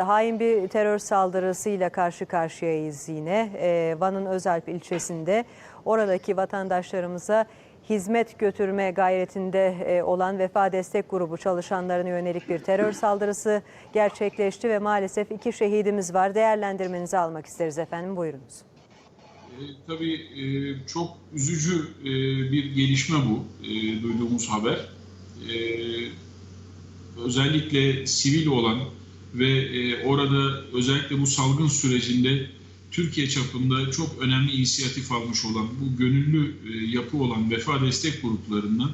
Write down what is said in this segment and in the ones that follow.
Hain bir terör saldırısıyla karşı karşıyayız yine. Ee, Van'ın Özalp ilçesinde oradaki vatandaşlarımıza hizmet götürme gayretinde e, olan Vefa Destek Grubu çalışanlarına yönelik bir terör saldırısı gerçekleşti ve maalesef iki şehidimiz var. Değerlendirmenizi almak isteriz efendim. Buyurunuz. E, Tabii e, çok üzücü e, bir gelişme bu e, duyduğumuz haber. E, özellikle sivil olan ve e, orada özellikle bu salgın sürecinde Türkiye çapında çok önemli inisiyatif almış olan bu gönüllü e, yapı olan vefa destek gruplarından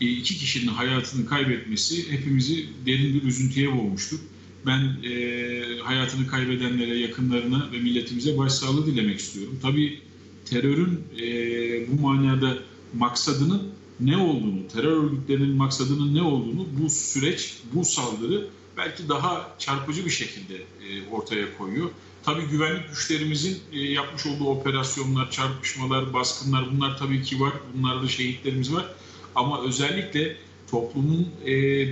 e, iki kişinin hayatını kaybetmesi hepimizi derin bir üzüntüye boğmuştur. Ben e, hayatını kaybedenlere, yakınlarına ve milletimize başsağlığı dilemek istiyorum. Tabii terörün e, bu manada maksadının ne olduğunu, terör örgütlerinin maksadının ne olduğunu bu süreç, bu saldırı belki daha çarpıcı bir şekilde e, ortaya koyuyor. Tabii güvenlik güçlerimizin e, yapmış olduğu operasyonlar, çarpışmalar, baskınlar bunlar tabii ki var. Bunlarda şehitlerimiz var. Ama özellikle toplumun e,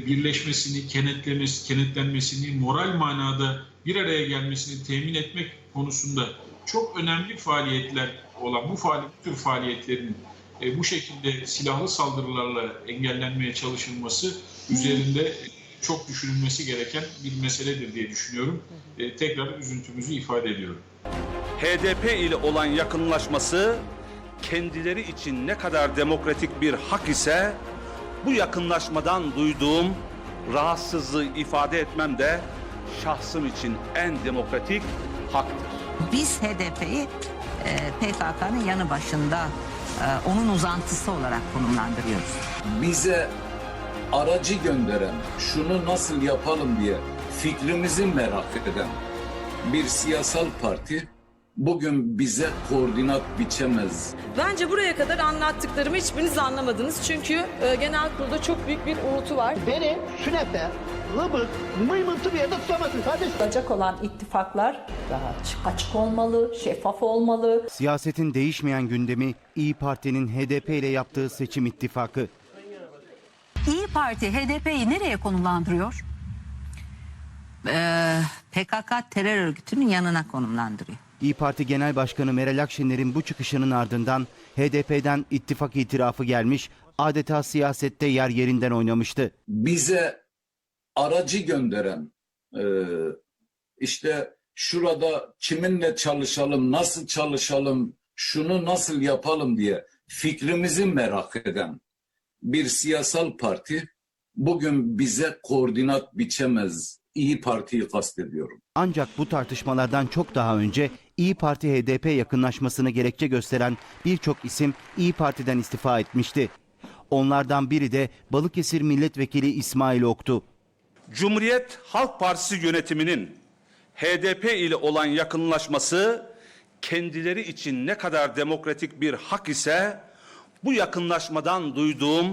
birleşmesini, kenetlemesi, kenetlenmesini, moral manada bir araya gelmesini temin etmek konusunda çok önemli faaliyetler olan bu faaliyet, bu tür faaliyetlerin e, bu şekilde silahlı saldırılarla engellenmeye çalışılması üzerinde çok düşünülmesi gereken bir meseledir diye düşünüyorum. E, tekrar üzüntümüzü ifade ediyorum. HDP ile olan yakınlaşması kendileri için ne kadar demokratik bir hak ise bu yakınlaşmadan duyduğum rahatsızlığı ifade etmem de şahsım için en demokratik haktır. Biz HDP'yi e, PKK'nın yanı başında e, onun uzantısı olarak konumlandırıyoruz. bize aracı gönderen, şunu nasıl yapalım diye fikrimizi merak eden bir siyasal parti bugün bize koordinat biçemez. Bence buraya kadar anlattıklarımı hiçbiriniz anlamadınız. Çünkü e, genel kurulda çok büyük bir uğultu var. Beni sünepe, lıbık, mıymıntı bir yerde tutamazsın kardeşim. Yapılacak olan ittifaklar daha açık- açık olmalı, şeffaf olmalı. Siyasetin değişmeyen gündemi İyi Parti'nin HDP ile yaptığı seçim ittifakı. İyi Parti HDP'yi nereye konumlandırıyor? Ee, PKK terör örgütünün yanına konumlandırıyor. İyi Parti Genel Başkanı Meral Akşener'in bu çıkışının ardından HDP'den ittifak itirafı gelmiş, adeta siyasette yer yerinden oynamıştı. Bize aracı gönderen, e, işte şurada kiminle çalışalım, nasıl çalışalım, şunu nasıl yapalım diye fikrimizi merak eden bir siyasal parti bugün bize koordinat biçemez. İyi Parti'yi kastediyorum. Ancak bu tartışmalardan çok daha önce İyi Parti HDP yakınlaşmasını gerekçe gösteren birçok isim İyi Parti'den istifa etmişti. Onlardan biri de Balıkesir Milletvekili İsmail Oktu. Cumhuriyet Halk Partisi yönetiminin HDP ile olan yakınlaşması kendileri için ne kadar demokratik bir hak ise bu yakınlaşmadan duyduğum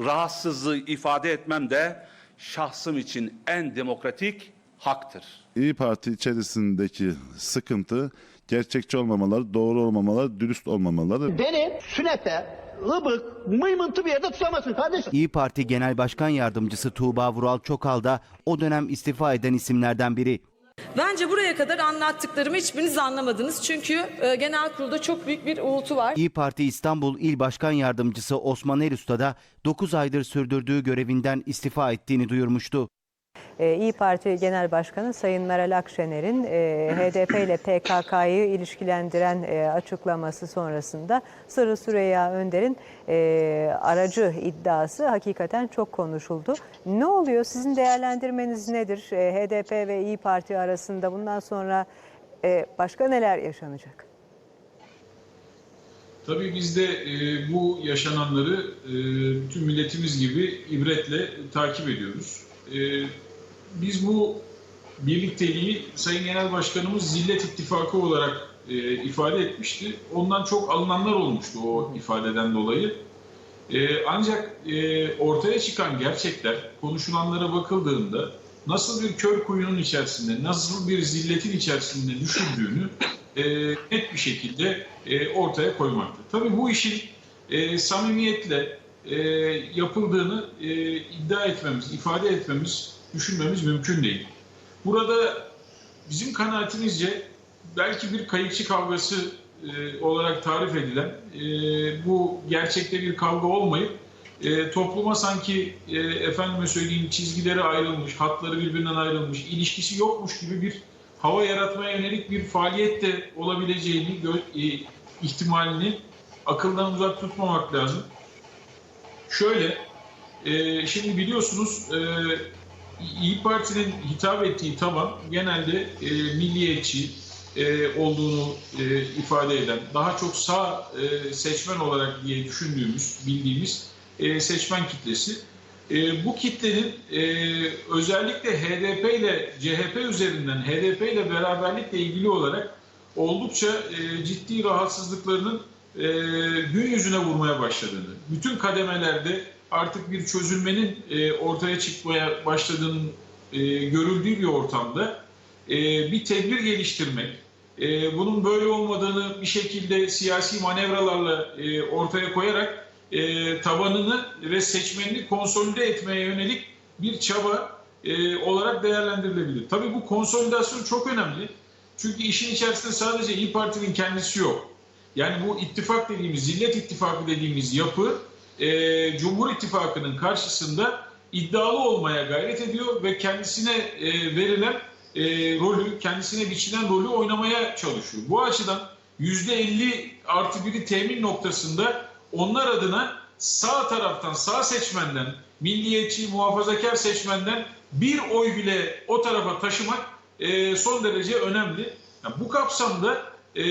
rahatsızlığı ifade etmem de şahsım için en demokratik haktır. İyi Parti içerisindeki sıkıntı gerçekçi olmamaları, doğru olmamaları, dürüst olmamaları. Beni sünepe, lıbık, mıymıntı bir yerde tutamazsın kardeşim. İyi Parti Genel Başkan Yardımcısı Tuğba Vural Çokal da o dönem istifa eden isimlerden biri. Bence buraya kadar anlattıklarımı hiçbiriniz anlamadınız. Çünkü e, genel kurulda çok büyük bir uğultu var. İyi Parti İstanbul İl Başkan Yardımcısı Osman Erusta da 9 aydır sürdürdüğü görevinden istifa ettiğini duyurmuştu. Ee, İyi Parti Genel Başkanı Sayın Meral Akşener'in e, HDP ile PKK'yı ilişkilendiren e, açıklaması sonrasında Sırrı Süreyya Önder'in e, aracı iddiası hakikaten çok konuşuldu. Ne oluyor? Sizin değerlendirmeniz nedir? HDP ve İyi Parti arasında bundan sonra başka neler yaşanacak? Tabii biz de e, bu yaşananları e, tüm milletimiz gibi ibretle takip ediyoruz. E, biz bu birlikteliği Sayın Genel Başkanımız Zillet İttifakı olarak e, ifade etmişti. Ondan çok alınanlar olmuştu o ifadeden dolayı. E, ancak e, ortaya çıkan gerçekler konuşulanlara bakıldığında nasıl bir kör kuyunun içerisinde, nasıl bir zilletin içerisinde düşürdüğünü e, net bir şekilde e, ortaya koymakta. Tabii bu işin e, samimiyetle e, yapıldığını e, iddia etmemiz, ifade etmemiz, düşünmemiz mümkün değil. Burada bizim kanaatimizce belki bir kayıkçı kavgası e, olarak tarif edilen e, bu gerçekte bir kavga olmayıp e, topluma sanki e, efendime söyleyeyim çizgileri ayrılmış, hatları birbirinden ayrılmış, ilişkisi yokmuş gibi bir hava yaratmaya yönelik bir faaliyet de olabileceğini, e, ihtimalini akıldan uzak tutmamak lazım. Şöyle, e, şimdi biliyorsunuz e, İyi Parti'nin hitap ettiği taban genelde e, milliyetçi e, olduğunu e, ifade eden, daha çok sağ e, seçmen olarak diye düşündüğümüz, bildiğimiz e, seçmen kitlesi. E, bu kitlenin e, özellikle HDP ile CHP üzerinden HDP ile beraberlikle ilgili olarak oldukça e, ciddi rahatsızlıklarının e, gün yüzüne vurmaya başladığını, bütün kademelerde artık bir çözülmenin e, ortaya çıkmaya başladığının e, görüldüğü bir ortamda e, bir tedbir geliştirmek, bunun böyle olmadığını bir şekilde siyasi manevralarla ortaya koyarak tabanını ve seçmenini konsolide etmeye yönelik bir çaba olarak değerlendirilebilir. Tabii bu konsolidasyon çok önemli. Çünkü işin içerisinde sadece İyi Parti'nin kendisi yok. Yani bu ittifak dediğimiz, zillet ittifakı dediğimiz yapı e, Cumhur İttifakı'nın karşısında iddialı olmaya gayret ediyor ve kendisine e, verilen e, rolü, kendisine biçilen rolü oynamaya çalışıyor. Bu açıdan %50 artı 1'i temin noktasında onlar adına sağ taraftan, sağ seçmenden, milliyetçi, muhafazakar seçmenden bir oy bile o tarafa taşımak e, son derece önemli. Yani bu kapsamda e,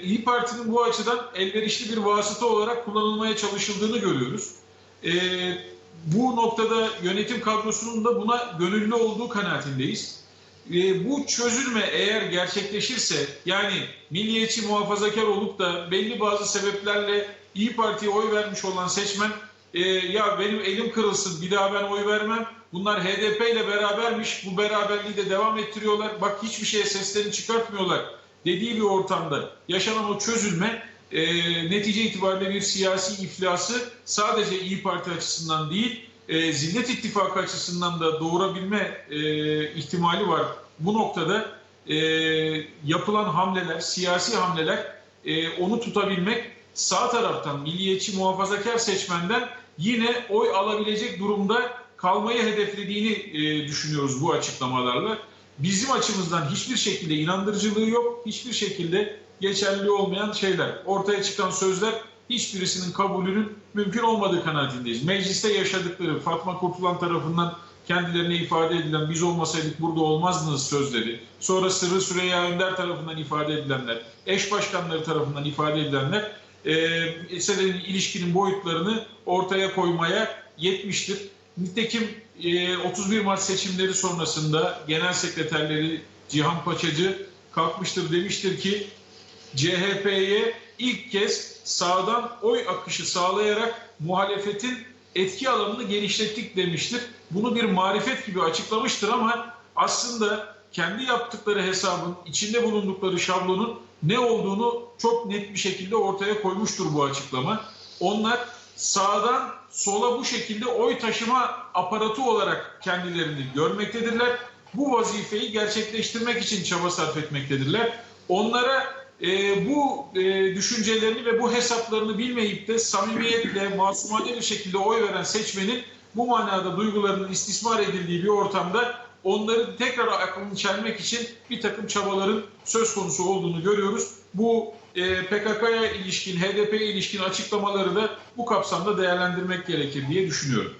İyi Parti'nin bu açıdan elverişli bir vasıta olarak kullanılmaya çalışıldığını görüyoruz. E, bu noktada yönetim kadrosunun da buna gönüllü olduğu kanaatindeyiz. E, bu çözülme eğer gerçekleşirse yani milliyetçi muhafazakar olup da belli bazı sebeplerle İyi Parti'ye oy vermiş olan seçmen e, ya benim elim kırılsın bir daha ben oy vermem. Bunlar HDP ile berabermiş bu beraberliği de devam ettiriyorlar. Bak hiçbir şeye seslerini çıkartmıyorlar dediği bir ortamda yaşanan o çözülme e, netice itibariyle bir siyasi iflası sadece İyi Parti açısından değil e, Zillet İttifakı açısından da doğurabilme e, ihtimali var. Bu noktada e, yapılan hamleler, siyasi hamleler e, onu tutabilmek sağ taraftan milliyetçi muhafazakar seçmenden yine oy alabilecek durumda kalmayı hedeflediğini e, düşünüyoruz bu açıklamalarla. Bizim açımızdan hiçbir şekilde inandırıcılığı yok, hiçbir şekilde geçerli olmayan şeyler. Ortaya çıkan sözler hiçbirisinin kabulünün mümkün olmadığı kanaatindeyiz. Mecliste yaşadıkları Fatma Kurtulan tarafından kendilerine ifade edilen biz olmasaydık burada olmazdınız sözleri, sonra Sırrı Süreyya Önder tarafından ifade edilenler, eş başkanları tarafından ifade edilenler e, ilişkinin boyutlarını ortaya koymaya yetmiştir. Nitekim e, 31 Mart seçimleri sonrasında genel sekreterleri Cihan Paçacı kalkmıştır demiştir ki CHP'ye ilk kez sağdan oy akışı sağlayarak muhalefetin etki alanını genişlettik demiştir. Bunu bir marifet gibi açıklamıştır ama aslında kendi yaptıkları hesabın, içinde bulundukları şablonun ne olduğunu çok net bir şekilde ortaya koymuştur bu açıklama. Onlar sağdan sola bu şekilde oy taşıma aparatı olarak kendilerini görmektedirler. Bu vazifeyi gerçekleştirmek için çaba sarf etmektedirler. Onlara e, bu e, düşüncelerini ve bu hesaplarını bilmeyip de samimiyetle, masumane bir şekilde oy veren seçmenin bu manada duygularının istismar edildiği bir ortamda onların tekrar aklını çelmek için bir takım çabaların söz konusu olduğunu görüyoruz. Bu PKK'ya ilişkin, HDP'ye ilişkin açıklamaları da bu kapsamda değerlendirmek gerekir diye düşünüyorum.